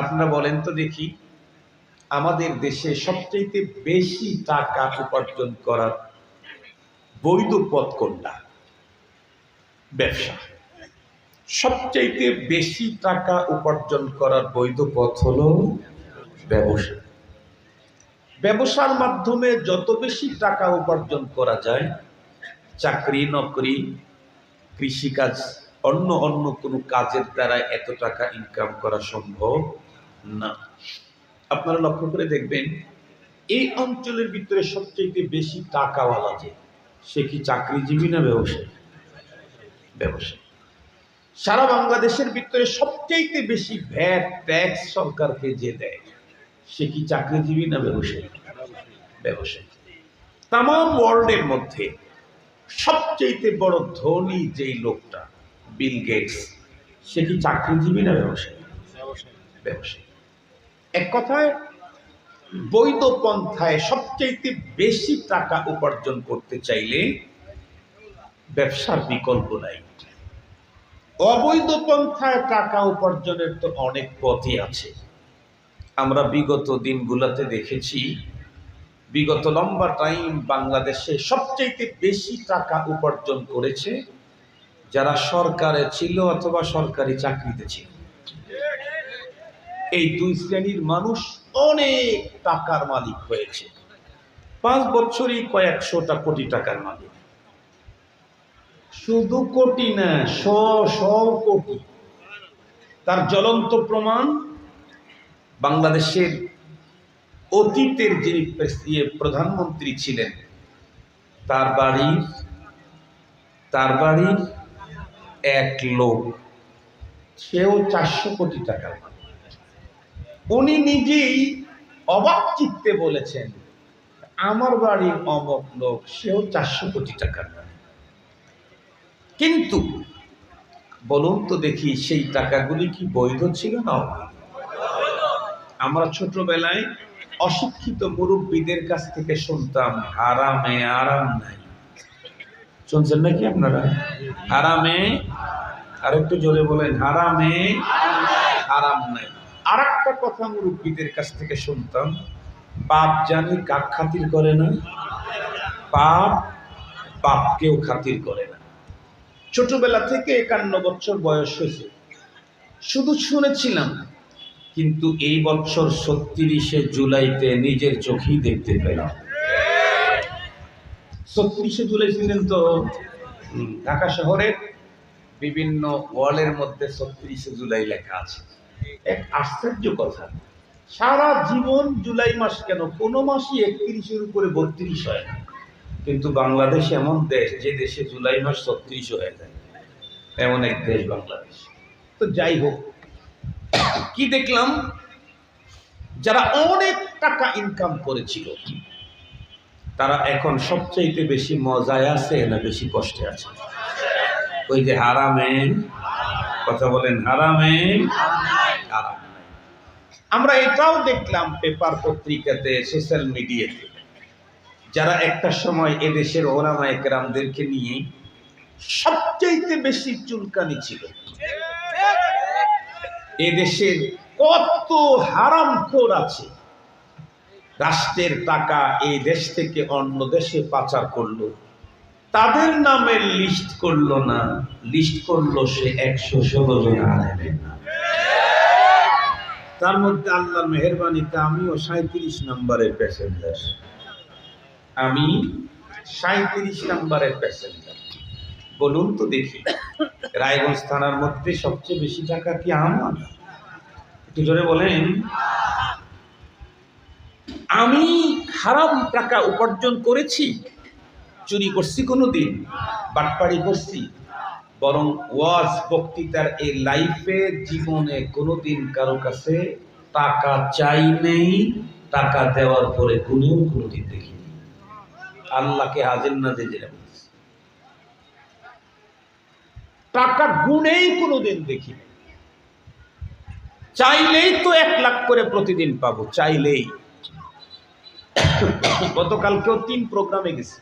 আপনারা বলেন তো দেখি, আমাদের দেশে সবচেয়ে বেশি টাকা উপার্জন করার বৈধ পথ কোনটা? ব্যবসা। সবচাইতে বেশি টাকা উপার্জন করার বৈধ পথ হলো ব্যবসা। ব্যবসার মাধ্যমে যত বেশি টাকা উপার্জন করা যায়, চাকরি, নকরি, কৃষিকাজ, অন্য অন্য কোনো কাজের দ্বারা এত টাকা ইনকাম করা সম্ভব না। আপনারা লক্ষ্য করে দেখবেন এই অঞ্চলের ভিতরে সবচেয়ে বেশি টাকাওয়ালা যে সে কি চাকরিজীবী না ব্যবসায়ী? ব্যবসায়ী। সারা বাংলাদেশের ভিতরে সবচেয়ে বেশি ভ্যাট ট্যাক্স সরকারকে যে দেয় সে কি চাকরিজীবী না ব্যবসায়ী? ব্যবসায়ী। তাম ওয়ার্ল্ডের মধ্যে সবচেয়ে বড় ধনী যেই লোকটা বিল গেটস সে কি চাকরিজীবী না ব্যবসায়ী। ব্যবসায়ী। এক কথায়, বৈধ পন্থায় সবচেয়ে বেশি টাকা উপার্জন করতে চাইলে ব্যবসার বিকল্প নাই। অবৈধ পন্থায় টাকা উপার্জনের তো অনেক পথই আছে। আমরা বিগত দিনগুলোতে দেখেছি, বিগত লম্বা টাইম বাংলাদেশে সবচেয়ে বেশি টাকা উপার্জন করেছে যারা সরকারে ছিল অথবা সরকারি চাকরিতে ছিল। এই দুই শ্রেণির মানুষ অনেক টাকার মালিক হয়েছে। পাঁচ বছরই কয়েকশোটা কোটি টাকার মালিক। শুধু কোটি না, শ শ কোটি। তার জ্বলন্ত প্রমাণ বাংলাদেশের অতীতের যিনি ইয়ে প্রধানমন্ত্রী ছিলেন, তার বাড়ির তার বাড়ির এক লোক। সেও চারশো কোটি টাকার উনি নিজেই অবাক চিত্তে বলেছেন, আমার বাড়ির অমক লোক, সেও চারশো কোটি টাকার কিন্তু বলুন তো দেখি, সেই টাকাগুলি কি বৈধ ছিল না? আমরা ছোটবেলায় অশিক্ষিত মুরব্বীদের কাছ থেকে শুনতাম, হারামে আরাম নাই। শুনছেন নাকি আপনারা? হারামে আর একটু জোরে বলেন, হারামে আরাম নাই। আর একটা কথা মুরব্বীদের কাছ থেকে শুনতাম পাপ জানি কাক খাতির করে না পাপ পাপকেও খাতির করে না। ছোটবেলা থেকে একান্ন বছর বয়স হয়েছে। শুধু শুনেছিলাম, কিন্তু এই বছর ছত্রিশে জুলাইতে নিজের চোখেই দেখতে পেলাম। ছত্রিশে জুলাই ছিলেন তো, ঢাকা শহরের বিভিন্ন ওয়ালের মধ্যে ছত্রিশে জুলাই লেখা আছে। এক আশ্চর্য কথা। সারা জীবন জুলাই মাস কেন? কোনো মাসই একত্রিশের উপরে বত্রিশ হয় না। কিন্তু বাংলাদেশ এমন দেশ, যে দেশে জুলাই মাস ছত্রিশ হয়ে যায়। এমন এক দেশ বাংলাদেশ। তো যাই হোক, কি দেখলাম? যারা অনেক টাকা ইনকাম করেছিল, তারা এখন সবচাইতে বেশি মজায় আছে না বেশি কষ্টে আছে? ওই যে হারামে কথা বলেন হারামে হারাম নাই। আমরা এটাও দেখলাম পেপার পত্রিকাতে, সোশ্যাল মিডিয়াতে, যারা একটা সময় এদেশের ওলামা একরামদেরকে নিয়ে সবচাইতে বেশি চুলকানি ছিল। এদেশের কত হারামখোর আছে। রাষ্ট্রের টাকা এই দেশ থেকে অন্য দেশে পাচার করল। তাদের নামের লিস্ট করল না। লিস্ট করল সে একশো ষোলো জন আলেমের নাম। তার মধ্যে আল্লাহর মেহরবানিতে আমিও সাঁত্রিশ নম্বরের প্যাসেঞ্জার আমি সাঁত্রিশ নম্বরের প্যাসেঞ্জার বলুন তো দেখি, রায়গঞ্জ থানার মধ্যে সবচেয়ে বেশি টাকা কি আমার? একটু জোরে বলেন। আমি হারাম টাকা উপার্জন করেছি, চুরি করছি কোনো দিন বাটপাড়ি করছি বরং ওয়াজ, বক্তৃতার এই লাইফে জীবনে কোনোদিন কারও কাছে টাকা চাই নেই, টাকা দেওয়ার পরে কোনেও কোনোদিন দেখিনি। আল্লাহকে হাজির না যে যেটা টাকা গুণেই কোনোদিন দেখিনি। চাইলেই তো এক লাখ করে প্রতিদিন পাবো, চাইলেই। গতকালকেও তিন প্রোগ্রামে গেছি।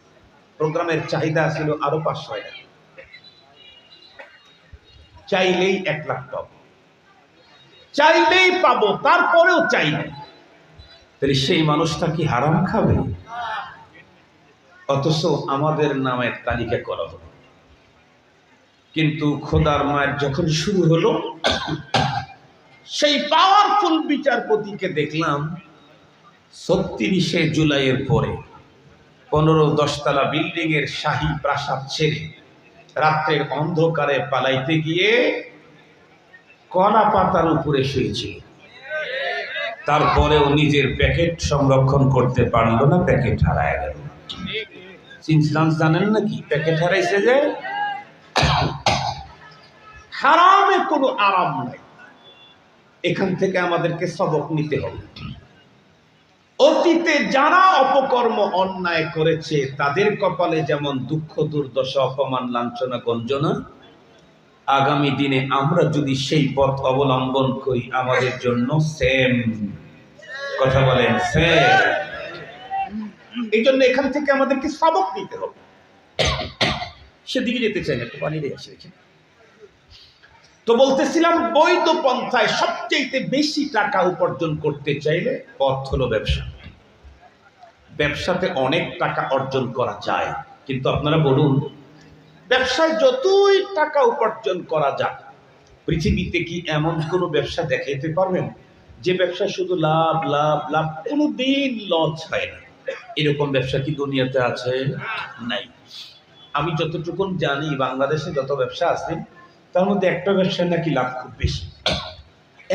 প্রোগ্রামের চাহিদা ছিল আরও পাঁচ ছয় লাখ চাইলেই এক লাখ পাবো। চাইলেই পাবো, তারপরেও চাই তাহলে সেই মানুষটা কি হারাম খাবে? অথচ আমাদের নামের তালিকা করা হলো। কিন্তু খোদার মায়ের যখন শুরু হলো, সেই পাওয়ারফুল বিচারপতিকে দেখলাম ছত্রিশে জুলাইয়ের পরে পনেরো দশতলা বিল্ডিং এর শাহী প্রাসাদ ছেড়ে রাত্রের অন্ধকারে পালাইতে গিয়ে কলা পাতার উপরে শুয়েছিল। তারপরেও নিজের প্যাকেট সংরক্ষণ করতে পারল না, প্যাকেট হারায় গেল। চিনসান্স জানেন নাকি? প্যাকেট হারাইছে যে হারামে কোনো আরাম নাই। এখান থেকে আমাদেরকে সবক নিতে হবে। অতীতে যারা অপকর্ম অন্যায় করেছে, তাদের কপালে যেমন দুঃখ, দুর্দশা, অপমান, লাঞ্ছনা, গঞ্জনা, আগামী দিনে আমরা যদি সেই পথ অবলম্বন করি, আমাদের জন্য সেম কথা বলেন সেম এই জন্য এখান থেকে আমাদেরকে সবক নিতে হবে। সেদিকে যেতে চাই না, একটু পানি দিয়ে আসে এখানে তো বলতেছিলাম, বৈধ পন্থায় সবচেয়ে বেশি টাকা উপার্জন করতে চাইলে পথ হলো ব্যবসা। ব্যবসাতে অনেক টাকা অর্জন করা যায়। কিন্তু আপনারা বলুন, ব্যবসায় যতই টাকা উপার্জন করা যাক, পৃথিবীতে কি এমন কোনো ব্যবসা দেখাইতে পারবেন? যে ব্যবসা শুধু লাভ লাভ লাভ কোনো দিন লস হয় না। এরকম ব্যবসা কি দুনিয়াতে আছে? নাই। আমি যতটুকুন জানি, বাংলাদেশে যত ব্যবসা আছে তার মধ্যে একটা ব্যবসায় নাকি লাভ খুব বেশি।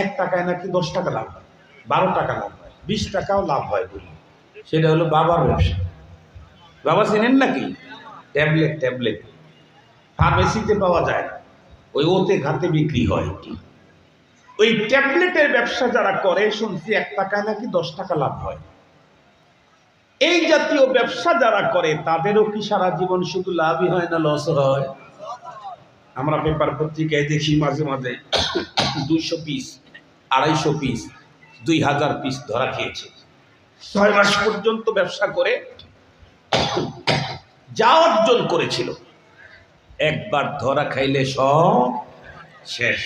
এক টাকায় নাকি দশ টাকা লাভ হয়, বারো টাকা লাভ হয়, বিশ টাকাও লাভ হয় বলি। সেটা হলো বাবার ব্যবসা। বাবা চেনেন নাকি? Tablet tablet. ফার্মেসিতে পাওয়া যায় না। ওই ওতে ঘাতে বিক্রি হয় ওই ট্যাবলেটের ব্যবসা যারা করে, শুনছি এক টাকায় নাকি দশ টাকা লাভ হয়। এই জাতীয় ব্যবসা যারা করে, তাদেরও কি সারা জীবন শুধু লাভই হয় না লস হয়? আমরা পেপার পত্রিকায় দেখি মাঝে মাঝে দুইশো পিস আড়াইশো পিস দুই হাজার পিস ধরা খেয়েছে। ছয় মাস পর্যন্ত ব্যবসা করে যা অর্জন করেছিল, একবার ধরা খাইলে সব শেষ।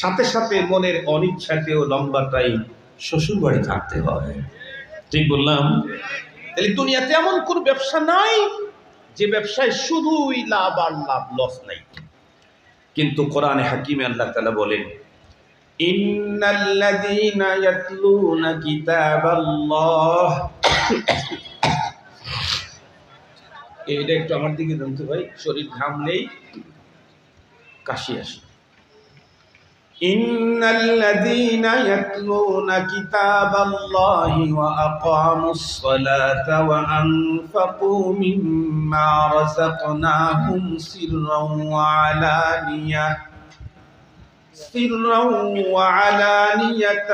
সাথে সাথে মনের অনিচ্ছাতেও লম্বা টাইম শ্বশুর বাড়ি থাকতে হয়। ঠিক বললাম? তাহলে দুনিয়াতে এমন কোন ব্যবসা নাই যে ব্যবসায় শুধুই লাভ আর লাভ লস নাই। কিন্তু কোরআনে হাকিমে আল্লাহ তালা বলেন, ইন্নাল্লাযীনা ইয়াতলুনা কিতাবাল্লাহ। এইটা একটু আমার দিকে জানতে ভাই, শরীর ঘামলেই কাশি আসে। إن الذين يتلون كتاب الله وأقاموا الصلاة وأنفقوا مما رزقناهم سرا وعلانية سرا وعلانية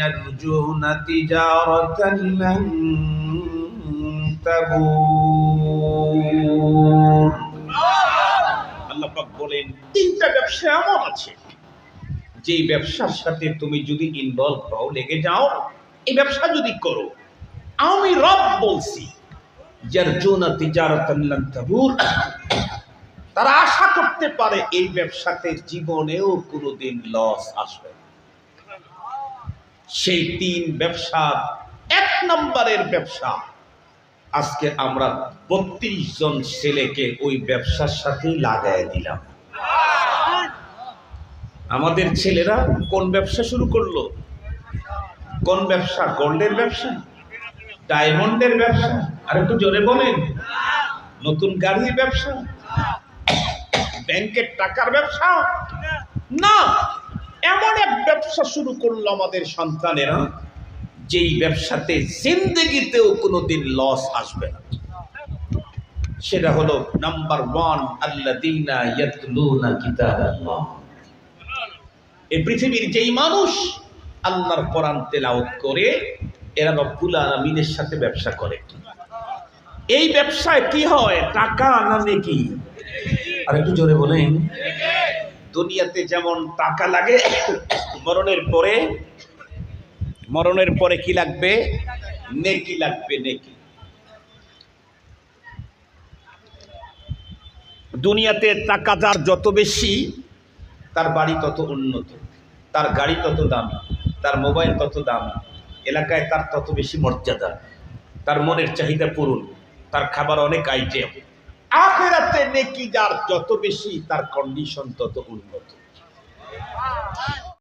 يرجون تجارة لن تبور আল্লাহ পাক বলেন তিনটা ব্যবসা এমন আছে যে ব্যবসার সাথে তুমি যদি ইনভলভ হও লেগে যাও এই ব্যবসা যদি করো আমি রব বলছি জারজুনা তিজারাতান লান তাবুর। তারা আশা করতে পারে এই ব্যবসাতে জীবনেও কোনোদিন লস আসবে। সেই তিন ব্যবসা এক নম্বরের ব্যবসা আজকে আমরা বত্রিশ জন ছেলেকে ওই ব্যবসার সাথে লাগাই দিলাম। আমাদের ছেলেরা কোন ব্যবসা শুরু করল? কোন ব্যবসা? গোল্ডের ব্যবসা? ডায়মন্ডের ব্যবসা? আর একটু জোরে বলেন। নতুন গাড়ির ব্যবসা? ব্যাংকের টাকার ব্যবসা? না, এমন এক ব্যবসা শুরু করল আমাদের সন্তানেরা, যেই ব্যবসাতে জিন্দগিতেও কোনো দিন লস আসবে না। সেটা হলো নাম্বার ওয়ান আল্লাদিনা ইয়াতলুনা কিতাবাল্লাহ। এই পৃথিবীর যেই মানুষ আল্লাহর কোরআন তেলাওয়াত করে, এরা রব্বুল আলামিনের সাথে ব্যবসা করে। এই ব্যবসায় কি হয়? টাকা না নেকি? আর একটু জোরে বলেন। দুনিয়াতে যেমন টাকা লাগে, মরণের পরে মরণের পরে কি লাগবে? নেকি লাগবে, নেকি। দুনিয়াতে টাকা যার যত বেশি তার বাড়ি তত উন্নত, তার গাড়ি তত দামি, তার মোবাইল তত দামি, এলাকায় তার তত বেশি মর্যাদা, তার মনের চাহিদা পূরণ, তার খাবার অনেক আইটেম। আখেরাতে নেকি যার যত বেশি, তার কন্ডিশন তত উন্নত।